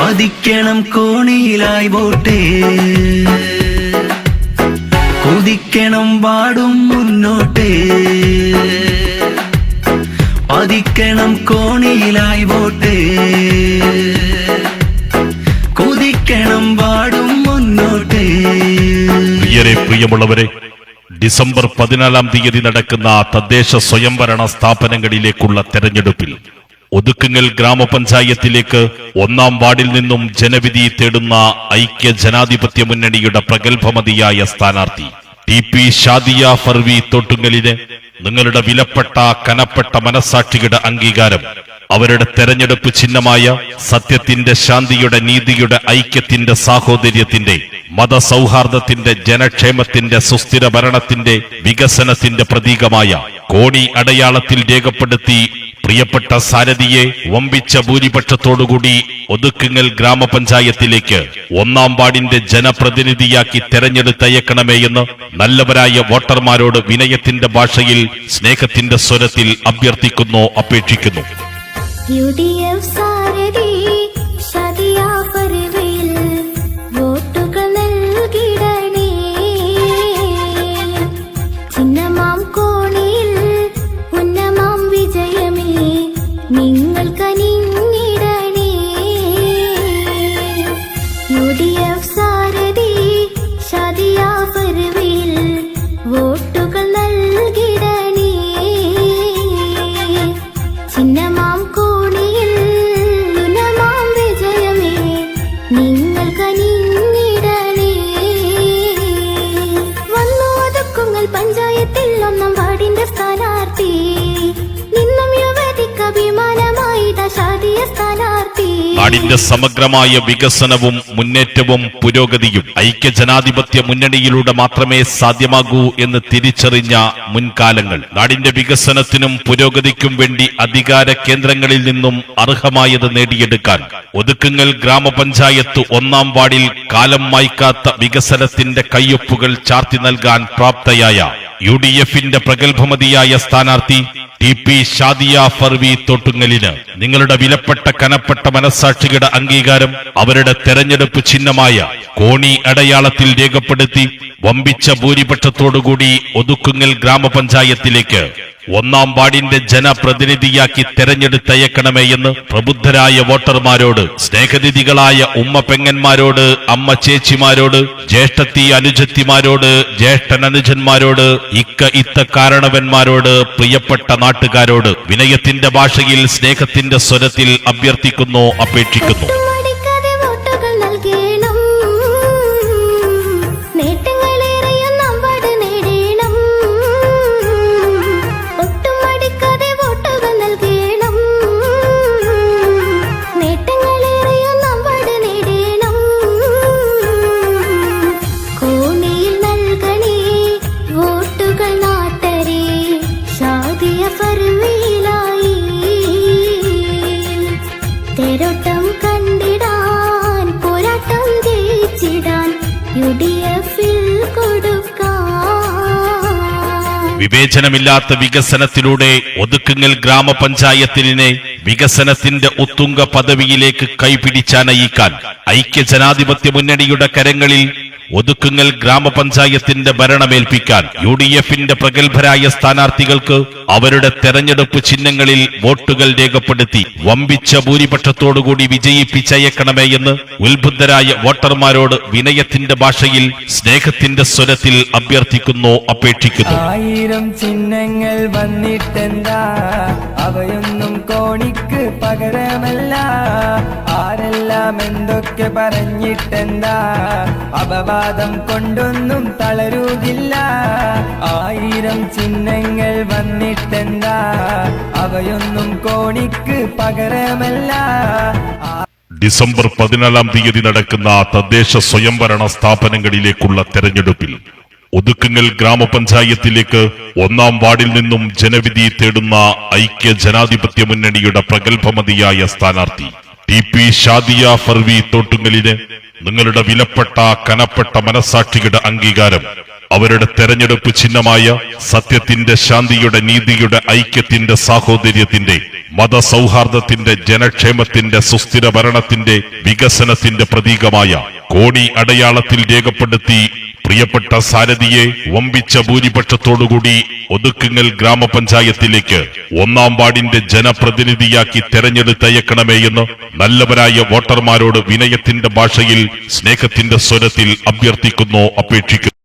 പതിക്കണം കോണിയിലായി ബോട്ടേ കുതിക്കണം പാടും മുന്നോട്ടേ. പതിക്കണം കോണിയിലായി ബോട്ടേ കുതിക്കണം പാടും മുന്നോട്ടേ. പ്രിയരെ പ്രിയമുള്ളവരെ ഡിസംബർ പതിനാലാം തീയതി നടക്കുന്ന തദ്ദേശ സ്വയംഭരണ സ്ഥാപനങ്ങളിലേക്കുള്ള തെരഞ്ഞെടുപ്പിൽ ഒതുക്കുങ്ങൽ ഗ്രാമപഞ്ചായത്തിലേക്ക് ഒന്നാം വാർഡിൽ നിന്നും ജനവിധി തേടുന്ന ഐക്യ ജനാധിപത്യ മുന്നണിയുടെ പ്രഗത്ഭമതിയായ സ്ഥാനാർത്ഥി ടി പി ഷാദിയ ഫർവി തൊട്ടുങ്ങലിന് നിങ്ങളുടെ വിലപ്പെട്ട കനപ്പെട്ട മനസാക്ഷിയുടെ അംഗീകാരം അവരുടെ തെരഞ്ഞെടുപ്പ് ചിഹ്നമായ സത്യത്തിന്റെ ശാന്തിയുടെ നീതിയുടെ ഐക്യത്തിന്റെ സാഹോദര്യത്തിന്റെ മതസൗഹാർദ്ദത്തിന്റെ ജനക്ഷേമത്തിന്റെ സുസ്ഥിര ഭരണത്തിന്റെ വികസനത്തിന്റെ പ്രതീകമായ കോണി അടയാളത്തിൽ രേഖപ്പെടുത്തി പ്രിയപ്പെട്ട സാരഥിയെ വമ്പിച്ച ഭൂരിപക്ഷത്തോടുകൂടി ഒതുക്കുങ്ങൽ ഗ്രാമപഞ്ചായത്തിലേക്ക് ഒന്നാം വാർഡിന്റെ ജനപ്രതിനിധിയാക്കി തെരഞ്ഞെടുത്തയക്കണമേ എന്ന് നല്ലവരായ വോട്ടർമാരോട് വിനയത്തിന്റെ ഭാഷയിൽ സ്നേഹത്തിന്റെ സ്വരത്തിൽ അഭ്യർത്ഥിക്കുന്നു അപേക്ഷിക്കുന്നു. നാടിന്റെ സമഗ്രമായ വികസനവും മുന്നേറ്റവും പുരോഗതിയും ഐക്യ ജനാധിപത്യ മുന്നണിയിലൂടെ മാത്രമേ സാധ്യമാകൂ എന്ന് തിരിച്ചറിഞ്ഞ മുൻകാലങ്ങൾ. നാടിന്റെ വികസനത്തിനും പുരോഗതിക്കും വേണ്ടി അധികാര കേന്ദ്രങ്ങളിൽ നിന്നും അർഹമായത് നേടിയെടുക്കാൻ ഒതുക്കുങ്ങൽ ഗ്രാമപഞ്ചായത്ത് ഒന്നാം വാർഡിൽ കാലം മായ്ക്കാത്ത വികസനത്തിന്റെ കയ്യൊപ്പുകൾ ചാർത്തി നൽകാൻ പ്രാപ്തയായ യു ഡി എഫിന്റെ പ്രഗത്ഭമതിയായ സ്ഥാനാർത്ഥി ടി പി ഷാദിയ ഫർവി തൊട്ടുങ്ങലിന് നിങ്ങളുടെ വിലപ്പെട്ട കനപ്പെട്ട മനസാക്ഷിയുടെ അംഗീകാരം അവരുടെ തെരഞ്ഞെടുപ്പ് ചിഹ്നമായ കോണി അടയാളത്തിൽ രേഖപ്പെടുത്തി വമ്പിച്ച ഭൂരിപക്ഷത്തോടുകൂടി ഒതുക്കുങ്ങൽ ഗ്രാമപഞ്ചായത്തിലേക്ക് ഒന്നാം വാർഡിന്റെ ജനപ്രതിനിധിയാക്കി തെരഞ്ഞെടുത്തയക്കണമേ എന്ന് പ്രബുദ്ധരായ വോട്ടർമാരോട് സ്നേഹനിധികളായ ഉമ്മ പെങ്ങന്മാരോട് അമ്മ ചേച്ചിമാരോട് ജ്യേഷ്ഠത്തി അനുജത്തിമാരോട് ജ്യേഷ്ഠൻ അനുജന്മാരോട് ഇക്ക ഇത്ത കാരണവന്മാരോട് പ്രിയപ്പെട്ട നാട്ടുകാരോട് വിനയത്തിന്റെ ഭാഷയിൽ സ്നേഹത്തിന്റെ സ്വരത്തിൽ അഭ്യർത്ഥിക്കുന്നു അപേക്ഷിക്കുന്നു. വിവേചനമില്ലാത്ത വികസനത്തിലൂടെ ഒതുക്കുങ്ങൽ ഗ്രാമപഞ്ചായത്തിനെ വികസനത്തിന്റെ ഉത്തുംഗ പദവിയിലേക്ക് കൈപിടിച്ചാനയിക്കാൻ ഐക്യ ജനാധിപത്യ മുന്നണിയുടെ കരങ്ങളിൽ ഒതുക്കുങ്ങൽ ഗ്രാമപഞ്ചായത്തിന്റെ ഭരണമേൽപ്പിക്കാൻ യു ഡി എഫിന്റെ പ്രഗത്ഭരായ സ്ഥാനാർത്ഥികൾക്ക് അവരുടെ തെരഞ്ഞെടുപ്പ് ചിഹ്നങ്ങളിൽ വോട്ടുകൾ രേഖപ്പെടുത്തി വമ്പിച്ച ഭൂരിപക്ഷത്തോടുകൂടി വിജയിപ്പിച്ചയക്കണമേ എന്ന് ഉത്ബുദ്ധരായ വോട്ടർമാരോട് വിനയത്തിന്റെ ഭാഷയിൽ സ്നേഹത്തിന്റെ സ്വരത്തിൽ അഭ്യർത്ഥിക്കുന്നു അപേക്ഷിക്കുന്നു. ആയിരം ചിഹ്നങ്ങൾ വന്നിട്ടെന്താ? അവയൊന്നും കോണിക്ക് പകരമല്ല. ആരെല്ലാം എന്തൊക്കെ പറഞ്ഞിട്ടെന്താ? അപവാദം കൊണ്ടൊന്നും തളരുകില്ല. ആയിരം ചിഹ്നങ്ങൾ വന്നിട്ടെന്താ? അവയൊന്നും കോണിക്ക് പകരമല്ല. ഡിസംബർ പതിനാലാം തീയതി നടക്കുന്ന തദ്ദേശ സ്വയംഭരണ സ്ഥാപനങ്ങളിലേക്കുള്ള തെരഞ്ഞെടുപ്പിൽ ഒതുക്കുങ്ങൽ ഗ്രാമപഞ്ചായത്തിലേക്ക് ഒന്നാം വാർഡിൽ നിന്നും ജനവിധി തേടുന്ന ഐക്യ ജനാധിപത്യ മുന്നണിയുടെ പ്രഗത്ഭമതിയായ സ്ഥാനാർത്ഥി ടി പി ഷാദിയ ഫർവി തോട്ടുങ്ങലിന് നിങ്ങളുടെ വിലപ്പെട്ട കനപ്പെട്ട മനസാക്ഷിയുടെ അംഗീകാരം അവരുടെ തെരഞ്ഞെടുപ്പ് ചിഹ്നമായ സത്യത്തിന്റെ ശാന്തിയുടെ നീതിയുടെ ഐക്യത്തിന്റെ സാഹോദര്യത്തിന്റെ മതസൗഹാർദ്ദത്തിന്റെ ജനക്ഷേമത്തിന്റെ സുസ്ഥിര ഭരണത്തിന്റെ വികസനത്തിന്റെ പ്രതീകമായ കോടി അടയാളത്തിൽ രേഖപ്പെടുത്തി പ്രിയപ്പെട്ട സാരഥിയെ വമ്പിച്ച ഭൂരിപക്ഷത്തോടുകൂടി ഒതുക്കുങ്ങൽ ഗ്രാമപഞ്ചായത്തിലേക്ക് ഒന്നാം വാർഡിന്റെ ജനപ്രതിനിധിയാക്കി തെരഞ്ഞെടുത്തയക്കണമേ എന്ന് നല്ലവരായ വോട്ടർമാരോട് വിനയത്തിന്റെ ഭാഷയിൽ സ്നേഹത്തിന്റെ സ്വരത്തിൽ അഭ്യർത്ഥിക്കുന്നു അപേക്ഷിക്കുന്നു.